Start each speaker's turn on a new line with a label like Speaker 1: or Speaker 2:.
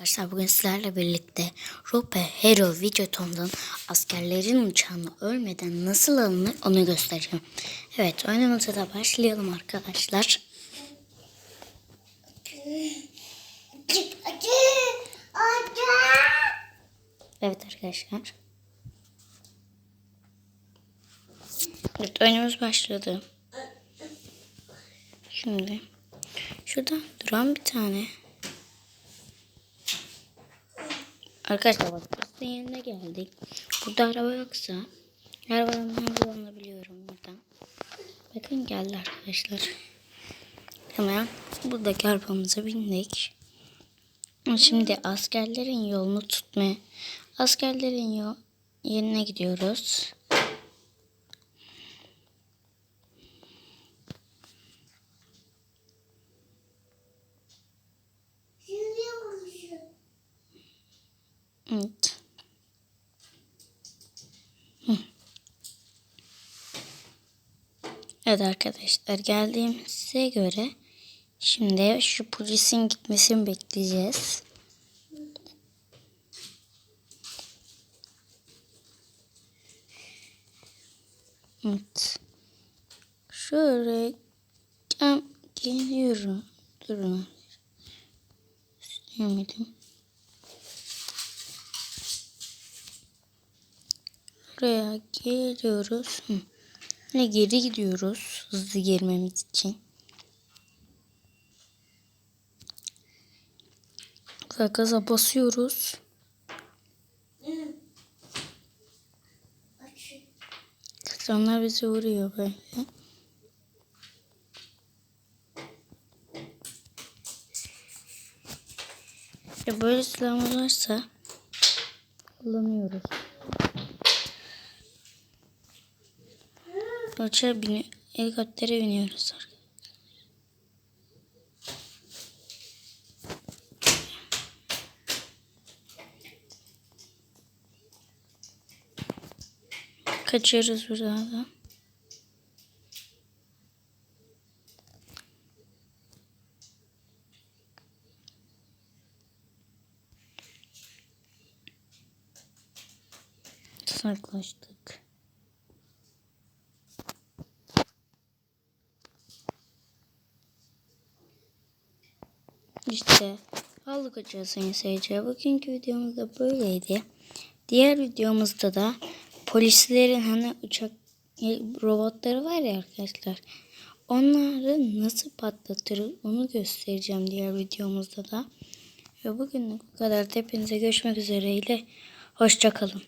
Speaker 1: Arkadaşlar bugün sizlerle birlikte Rope Hero Videoton'dan askerlerin uçağını ölmeden nasıl alınır onu göstereceğim. Evet oyunumuza da başlayalım arkadaşlar. Evet arkadaşlar. Evet oyunumuz başladı. Şimdi şurada duran bir tane Arkadaşlar bak pastın yerine geldik. Burada araba yoksa arabadan kullanabiliyorum buradan. Bakın geldi arkadaşlar. Hemen buradaki arabamıza bindik. Şimdi askerlerin yolunu tutmaya askerlerin yol yerine gidiyoruz. Evet. Hı. Evet arkadaşlar geldiğimize göre şimdi şu polisin gitmesini bekleyeceğiz. Evet. Şöyle gel geliyorum. Durun. İstemedim. Buraya geliyoruz. Hı. Ve geri gidiyoruz hızlı girmemiz için. Ve gaza basıyoruz. Onlar bizi vuruyor böyle. Ya böyle silahımız varsa kullanıyoruz. Uçağa bini helikoptere biniyoruz. Kaçıyoruz buradan. Uzaklaştık. İşte aldık açığı sayın seyirciler. Bugünkü videomuz da böyleydi. Diğer videomuzda da polislerin hani uçak e, robotları var ya arkadaşlar. Onları nasıl patlatır onu göstereceğim diğer videomuzda da. Ve bugünlük bu kadar. Hepinize görüşmek üzereyle. Hoşçakalın.